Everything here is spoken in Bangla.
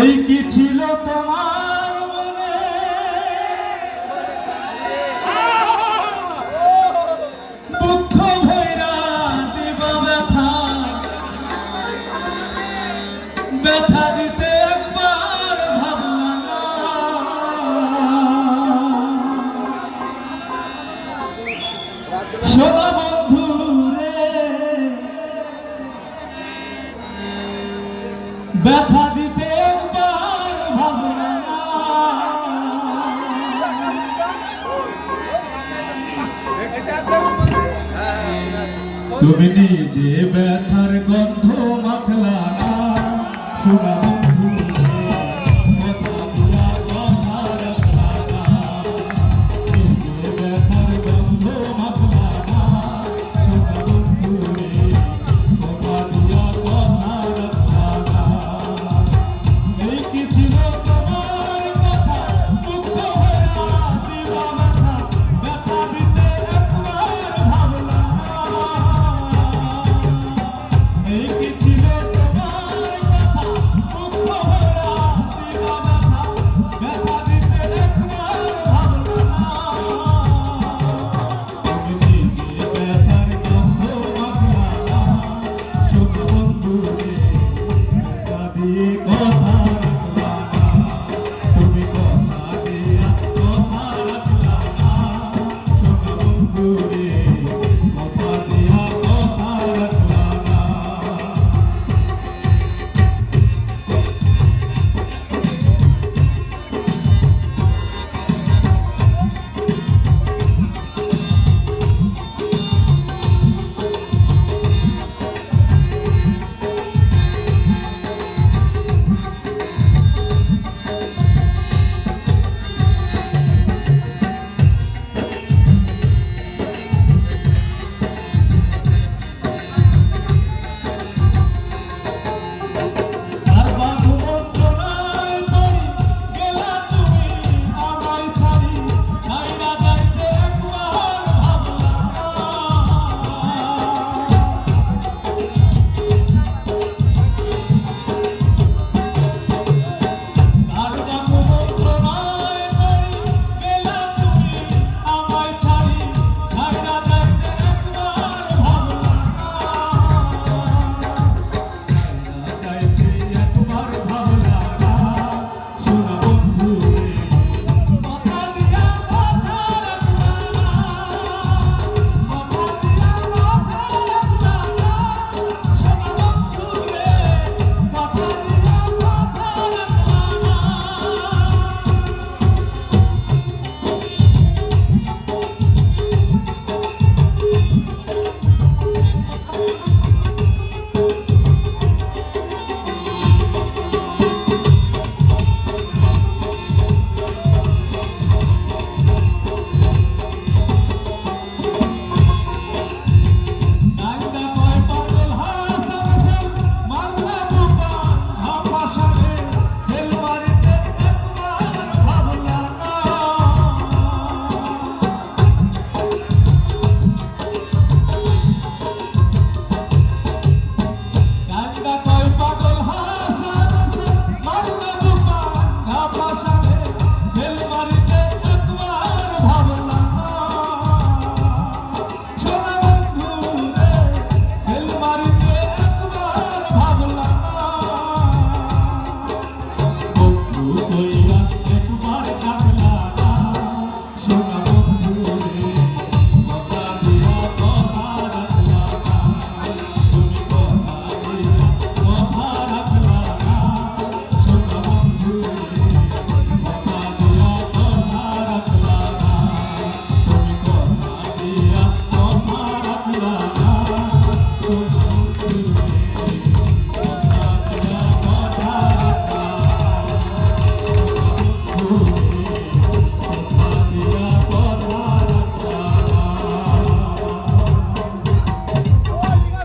এই কি ছিল তোমার ব্যথা দিতে তার ভাবনা। তুমি নিজে ব্যথার গন্ধ মাখলা শোনা কথা